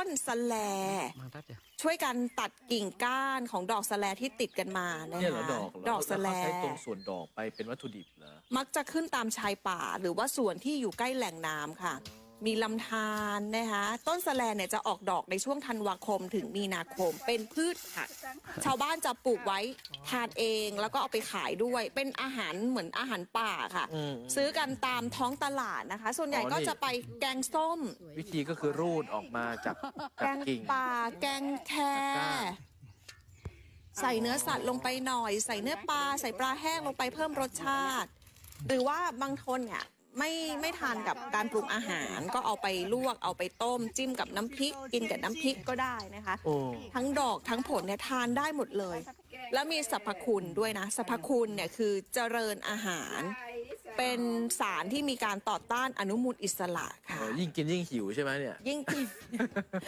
ต้นสะแล มาแป๊บเดียว ช่วยกันตัดกิ่งก้านของดอกสะแลที่ติดกันมานะคะเนี่ยเหรอดอกเหรดอกสะแล วเขาใช้ตรงส่วนดอกไปเป็นวัตถุดิบเหรอ มักจะขึ้นตามชายป่าหรือว่าส่วนที่อยู่ใกล้แหล่งน้ำค่ะ มีลำธารนะคะ ต้นสะแลเนี่ยจะออกดอกในช่วงธันวาคมถึงมีนาคม เป็นพืชผัก ชาวบ้านจะปลูกไว้ทานเองแล้วก็เอาไปขายด้วย เป็นอาหารเหมือนอาหารป่าค่ะ อืม ซื้อกันตามท้องตลาดนะคะ ส่วนใหญ่อ๋อก็นี่จะไปแกงส้ม วิธีก็คือรูดออกมาจากแกจากงกิ่ง ป่าแกงแคตะกร้า ใส่เนื้อสัตว์ลงไปหน่อย ใส่เนื้อปลาใส่ปลาแห้งลงไปเพิ่มรสชาติ หรือว่าบางคนเนี่ย ไม่ไม่ทานกับการปรุงอาหาร ก็เอาไปลวกเอาไปต้ม จิ้มกับน้ำพริก กินกับน้ำพริกก็ได้นะคะ โอ้ทั้งดอกทั้งผลเนี่ยทานได้หมดเลย แล้วมีสรรพคุณด้วยนะสรรพคุณเนี่ยคือเจริญอาหาร เป็นสารที่มีการต่อต้านอนุมูลอิสระเอค่ะอยิ่งกินยิ่งหิวใช่ไหมเนี่ย ยิ่งกิน